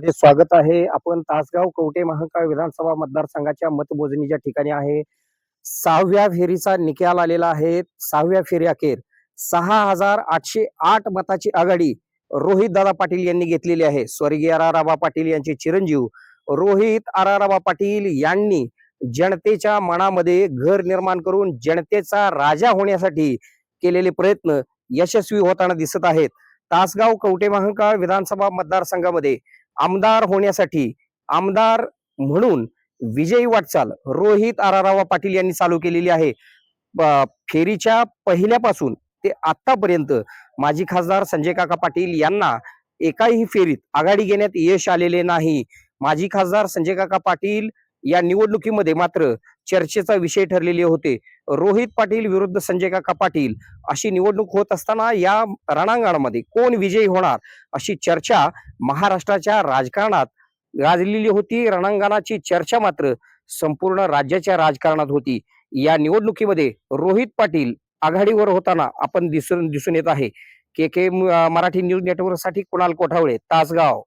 मध्ये स्वागत आहे. आपण तासगाव कवटे महाकाळ विधानसभा मतदारसंघाच्या मतमोजणीच्या ठिकाणी आहे. सहाव्या फेरीचा निकाल आलेला आहे. सहाव्या फेरी अखेर सहा हजार आठशे आठ मताची आघाडी रोहित दादा पाटील यांनी घेतलेली आहे. स्वर्गीय राबा पाटील यांचे चिरंजीव रोहित आराराबा पाटील यांनी जनतेच्या मनामध्ये घर निर्माण करून जनतेचा राजा होण्यासाठी केलेले प्रयत्न यशस्वी होताना दिसत आहेत. तासगाव कवटे महांकाळ विधानसभा मतदारसंघामध्ये आमदार होण्यासाठी आमदार म्हणून विजयी वाटचाल रोहित आरारावा पाटील यांनी चालू केलेली आहे. फेरीच्या पहिल्यापासून ते आतापर्यंत माजी खासदार संजय काका पाटील यांना एकाही फेरीत आघाडी घेण्यात यश आलेले नाही. माजी खासदार संजय काका पाटील या निवडणुकीमध्ये मात्र चर्चेचा विषय ठरलेले होते. रोहित पाटील विरुद्ध संजय काका पाटील अशी निवडणूक होत असताना या रणांगणामध्ये कोण विजयी होणार अशी चर्चा महाराष्ट्राच्या राजकारणात गाजलेली होती. रणांगणाची चर्चा मात्र संपूर्ण राज्याच्या राजकारणात होती. या निवडणुकीमध्ये रोहित पाटील आघाडीवर होताना आपण दिसून दिसून येत आहे. के के मराठी न्यूज नेटवर्कसाठी कुणाल कोठावळे तासगाव.